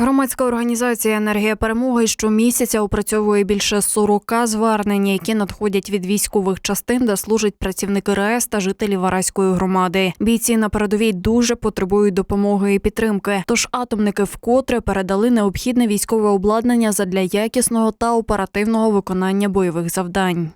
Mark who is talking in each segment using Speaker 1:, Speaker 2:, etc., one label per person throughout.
Speaker 1: Громадська організація Енергія перемоги щомісяця опрацьовує більше 40 звернень, які надходять від військових частин, де служать працівники РАЕС та жителі Вараської громади. Бійці на передовій дуже потребують допомоги і підтримки. Тож атомники вкотре передали необхідне військове обладнання задля якісного та оперативного виконання бойових завдань.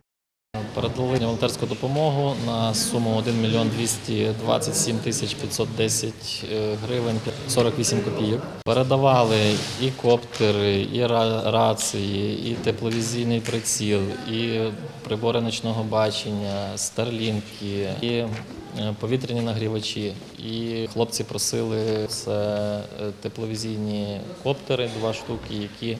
Speaker 2: Передали волонтерську допомогу на суму 1 мільйон 227 тисяч 510 е, гривень 48 копійок. Передавали і коптери, і рації, і тепловізійний приціл, і прибори ночного бачення, старлінки, і е, повітряні нагрівачі. І хлопці просили це е, тепловізійні коптери, два штуки, які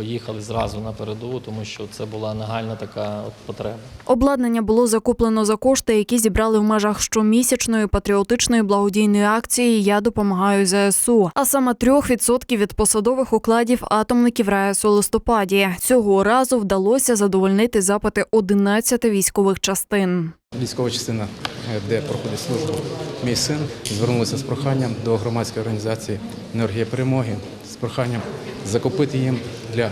Speaker 2: поїхали зразу на передову, тому що це була нагальна така от потреба.
Speaker 1: Обладнання було закуплено за кошти, які зібрали в межах щомісячної патріотичної благодійної акції Я допомагаю ЗСУ. А саме 3% від посадових укладів атомників РаЕС у листопаді. Цього разу вдалося задовольнити запити 11 військових частин.
Speaker 3: Військова частина, де проходить службу мій син, звернулася з проханням до громадської організації Енергія перемоги з проханням закупити їм для,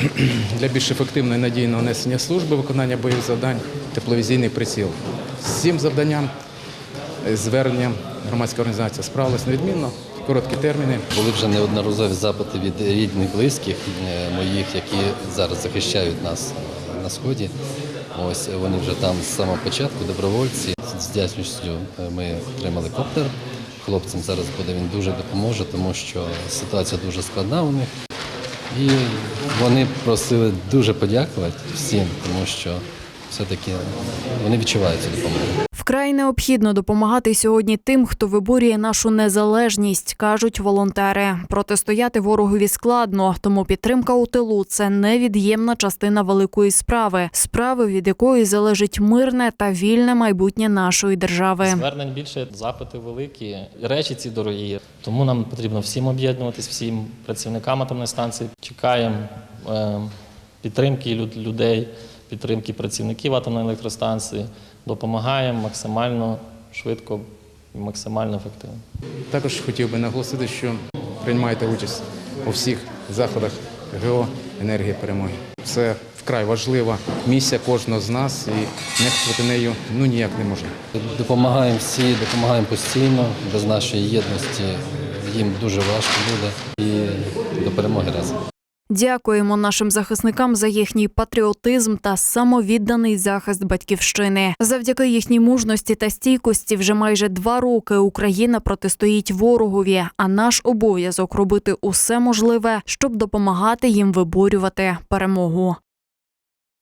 Speaker 3: для більш ефективного і надійного несення служби виконання бойових завдань тепловізійний приціл. З цим завданням, е, зверненням громадська організація справилась невідмінно, короткі терміни.
Speaker 4: Були вже неодноразові запити від рідних, близьких е, моїх, які зараз захищають нас на сході. Ось вони вже там з самого початку, добровольці. З вдячністю е, ми отримали коптер. Хлопцям зараз буде він дуже допоможе, тому що ситуація дуже складна у них. І вони просили дуже подякувати всім, тому що все-таки вони відчувають цю допомогу.
Speaker 1: Вкрай необхідно допомагати сьогодні тим, хто виборює нашу незалежність, кажуть волонтери. Протистояти ворогові складно, тому підтримка у тилу це невід'ємна частина великої справи, справи, від якої залежить мирне та вільне майбутнє нашої держави.
Speaker 2: Звернень більше, запити великі, речі ці дорогі. Тому нам потрібно всім об'єднуватись, всім працівникам атомної станції. Чекаємо е, підтримки люд- людей, підтримки працівників атомної електростанції. Допомагаємо максимально швидко і максимально ефективно.
Speaker 3: Також хотів би наголосити, що приймаєте участь у всіх заходах ГО енергії перемоги. Це вкрай важлива місія кожного з нас, і нехтувати нею ну ніяк не можна.
Speaker 4: Допомагаємо всі, допомагаємо постійно. Без нашої єдності їм дуже важко буде. І до перемоги разом.
Speaker 1: Дякуємо нашим захисникам за їхній патріотизм та самовідданий захист батьківщини. Завдяки їхній мужності та стійкості вже майже два роки Україна протистоїть ворогові. А наш обов'язок робити усе можливе, щоб допомагати їм виборювати перемогу.